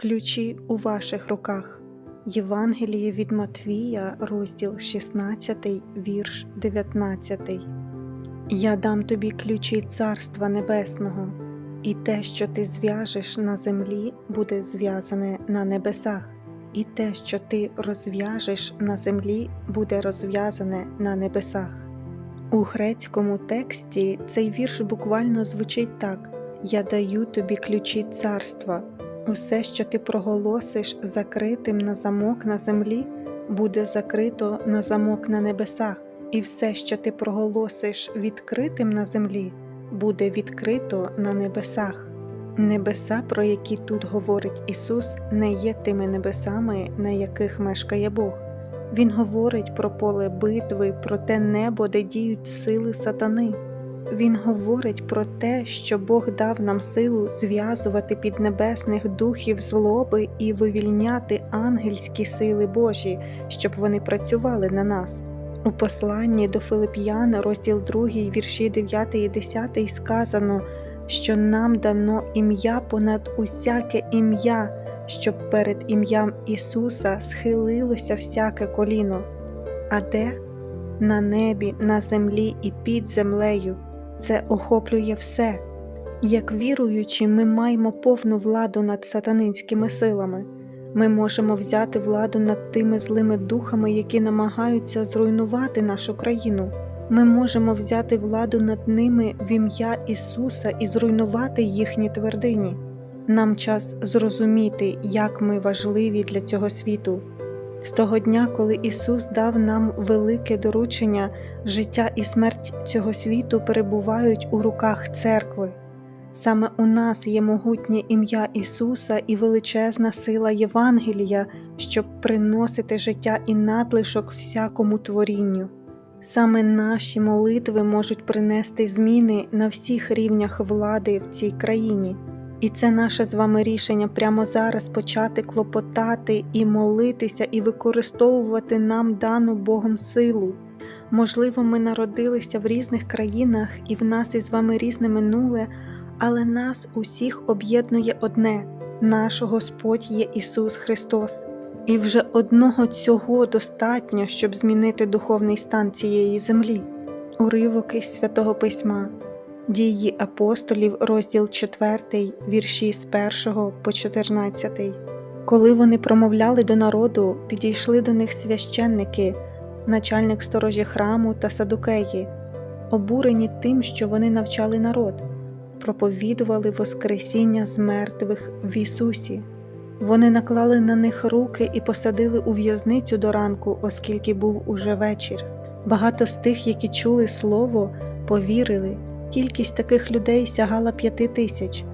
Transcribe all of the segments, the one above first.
Ключі у ваших руках. Євангеліє від Матвія, розділ 16, вірш 19. Я дам тобі ключі Царства Небесного, і те, що ти зв'яжеш на землі, буде зв'язане на небесах, і те, що ти розв'яжеш на землі, буде розв'язане на небесах. У грецькому тексті цей вірш буквально звучить так: Я даю тобі ключі царства. Усе, що ти проголосиш закритим на замок на землі, буде закрито на замок на небесах, і все, що ти проголосиш відкритим на землі, буде відкрито на небесах. Небеса, про які тут говорить Ісус, не є тими небесами, на яких мешкає Бог. Він говорить про поле битви, про те небо, де діють сили сатани. Він говорить про те, що Бог дав нам силу зв'язувати піднебесних духів злоби і вивільняти ангельські сили Божі, щоб вони працювали на нас. У посланні до Филип'ян, розділ 2, вірші 9 і 10 сказано, що нам дано ім'я понад усяке ім'я, щоб перед ім'ям Ісуса схилилося всяке коліно. А де? На небі, на землі і під землею. Це охоплює все. Як віруючі, ми маємо повну владу над сатанинськими силами. Ми можемо взяти владу над тими злими духами, які намагаються зруйнувати нашу країну. Ми можемо взяти владу над ними в ім'я Ісуса і зруйнувати їхні твердині. Нам час зрозуміти, як ми важливі для цього світу. З того дня, коли Ісус дав нам велике доручення, життя і смерть цього світу перебувають у руках церкви. Саме у нас є могутнє ім'я Ісуса і величезна сила Євангелія, щоб приносити життя і надлишок всякому творінню. Саме наші молитви можуть принести зміни на всіх рівнях влади в цій країні. І це наше з вами рішення прямо зараз почати клопотати і молитися, і використовувати нам дану Богом силу. Можливо, ми народилися в різних країнах, і в нас із вами різне минуле, але нас усіх об'єднує одне наш Господь є Ісус Христос. І вже одного цього достатньо, щоб змінити духовний стан цієї землі. Уривок із святого письма. Дії апостолів, розділ 4, вірші з 1 по 14. Коли вони промовляли до народу, підійшли до них священники, начальник сторожі храму та садукеї, обурені тим, що вони навчали народ, проповідували Воскресіння з мертвих в Ісусі. Вони наклали на них руки і посадили у в'язницю до ранку, оскільки був уже вечір. Багато з тих, які чули слово, повірили. Кількість таких людей сягала п'яти тисяч.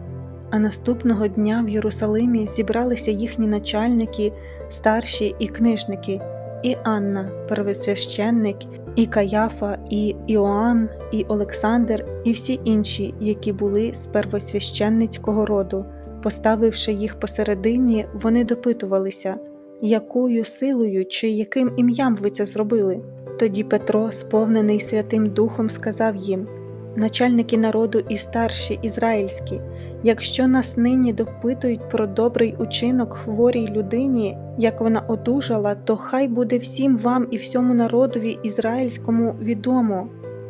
А наступного дня в Єрусалимі зібралися їхні начальники, старші і книжники, і Анна, первосвященник, і Каяфа, і Іоанн, і Олександр, і всі інші, які були з первосвященницького роду. Поставивши їх посередині, вони допитувалися, якою силою чи яким ім'ям ви це зробили. Тоді Петро, сповнений Святим Духом, сказав їм начальники народу і старші ізраїльські, якщо нас нині допитують про добрий учинок хворій людині, як вона одужала, то хай буде всім вам і всьому народові ізраїльському відомо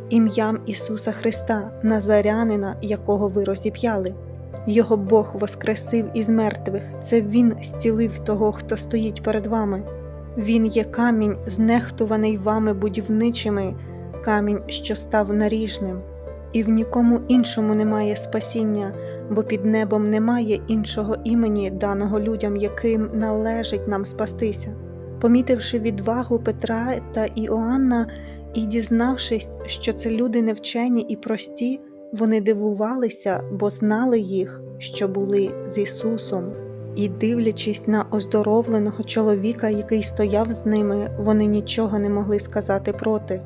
ім'ям Ісуса Христа, Назарянина, якого ви розіп'яли. Його Бог воскресив із мертвих, це Він зцілив того, хто стоїть перед вами. Він є камінь, знехтуваний вами будівничими, камінь, що став наріжним і в нікому іншому немає спасіння, бо під небом немає іншого імені, даного людям, яким належить нам спастися. Помітивши відвагу Петра та Іоанна і дізнавшись, що це люди невчені і прості, вони дивувалися, бо знали їх, що були з Ісусом. І, дивлячись на оздоровленого чоловіка, який стояв з ними, вони нічого не могли сказати проти.